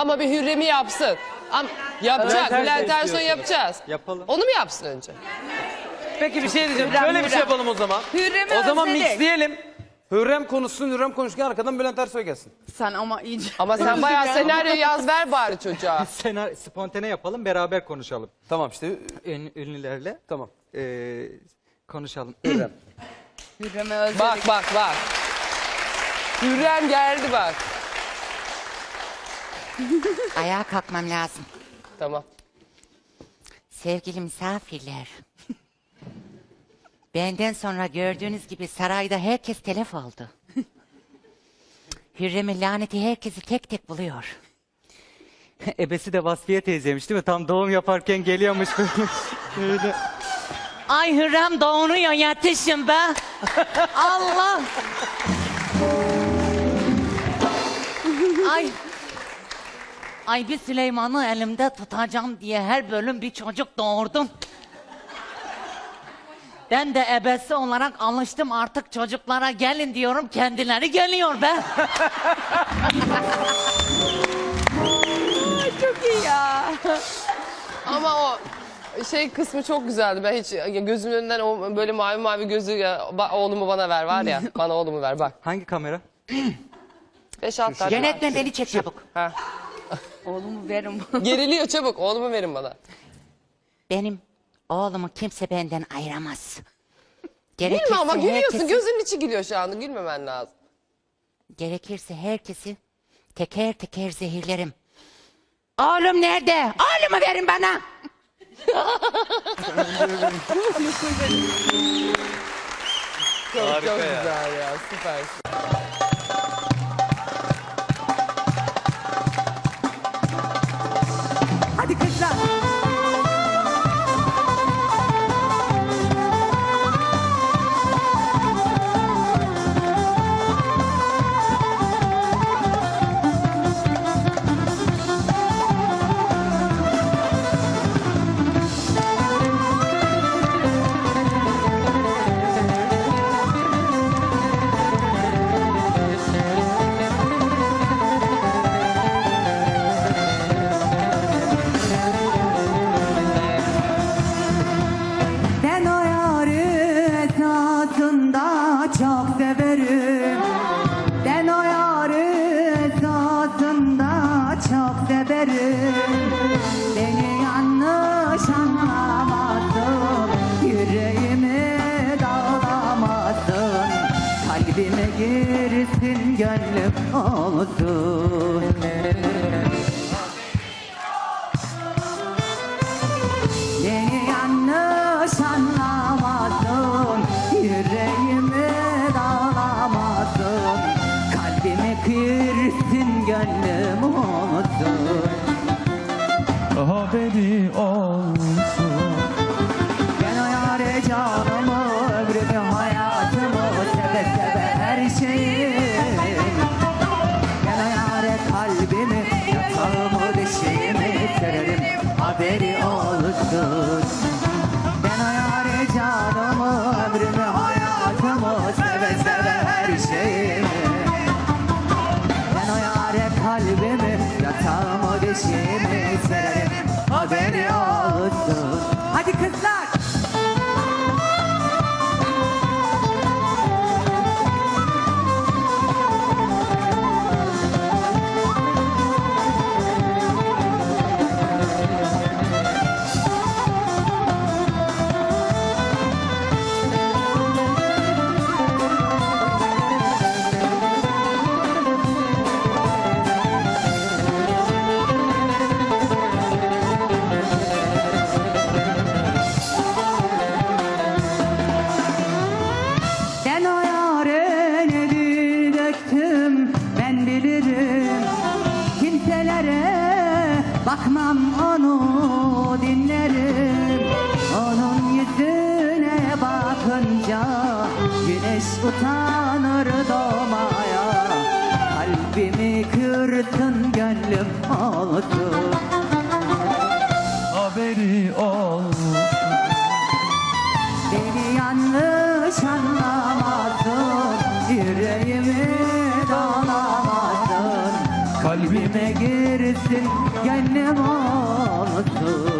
Ama bir Hürrem'i yapsın. Am yapacak. Bülent Bülent Ersoy yapacağız. Yapalım. Onu mu yapsın önce? Peki bir şey diyeceğim. Hürrem, Şöyle bir şey Hürrem. yapalım o zaman. Hürrem'i O zaman özledik. mixleyelim. Hürrem konuşsun, Hürrem konuşurken arkadan Bülent Ersoy gelsin. Sen ama iyice. Ama sen bayağı senaryo yaz ver bari çocuğa. Senar, spontane yapalım beraber konuşalım. Tamam işte. Ün, ünlülerle Tamam. ee, konuşalım. Hürrem. Hürrem'i özledik. Bak bak bak. Hürrem geldi bak. Ayağa kalkmam lazım. Tamam. Sevgili misafirler. Benden sonra gördüğünüz gibi sarayda herkes telef oldu. Hürrem'in laneti herkesi tek tek buluyor. Ebesi de Vasfiye teyzeymiş değil mi? Tam doğum yaparken geliyormuş böyle. Öyle. Ay Hürrem doğuruyor yatışın be. Allah. Ay. Ay bir Süleyman'ı elimde tutacağım diye her bölüm bir çocuk doğurdum. Ben de ebesi olarak alıştım artık çocuklara gelin diyorum kendileri geliyor be. Çok iyi ya. Ama o şey kısmı çok güzeldi. Ben hiç gözümün önünden o böyle mavi mavi gözü ya, ba- oğlumu bana ver var ya. Bana oğlumu ver bak. Hangi kamera? Beş alt tane. Yönetmen beni çek çabuk. Ha. Oğlumu verin. Geriliyor çabuk. Oğlumu verin bana. Benim oğlumu kimse benden ayıramaz. Gülme ama Gerekirse gülüyorsun. herkesi- Gözünün içi gülüyor şu anda. Gülmemen lazım. Gerekirse herkesi teker teker zehirlerim. Oğlum nerede? Oğlumu verin bana. Çok, Harika çok ya. güzel ya. Süpersin. Çok severim. Ben o yarı esasında çok severim. Beni yanlış anlamasın Yüreğimi dağlamasın. Kalbime girsin gönlüm olsun kırsın gönlüm olsun haberi olsun. Ben o yâre canımı ömrümü hayatımı Seve seve her şeyi. Ben o yâre kalbimi yatağımı dişimi sererim Haberi olsun yatağımı dişimi sererim Haberi olsun bakmam onu dinlerim. Onun yüzüne bakınca güneş utanır doğmaya. Kalbimi kırsın gönlüm olsun haberi olsun. Beni yanlış anlamasın Yüreğimi dolamasın Kalbime girsin gönlüm olsun Haberi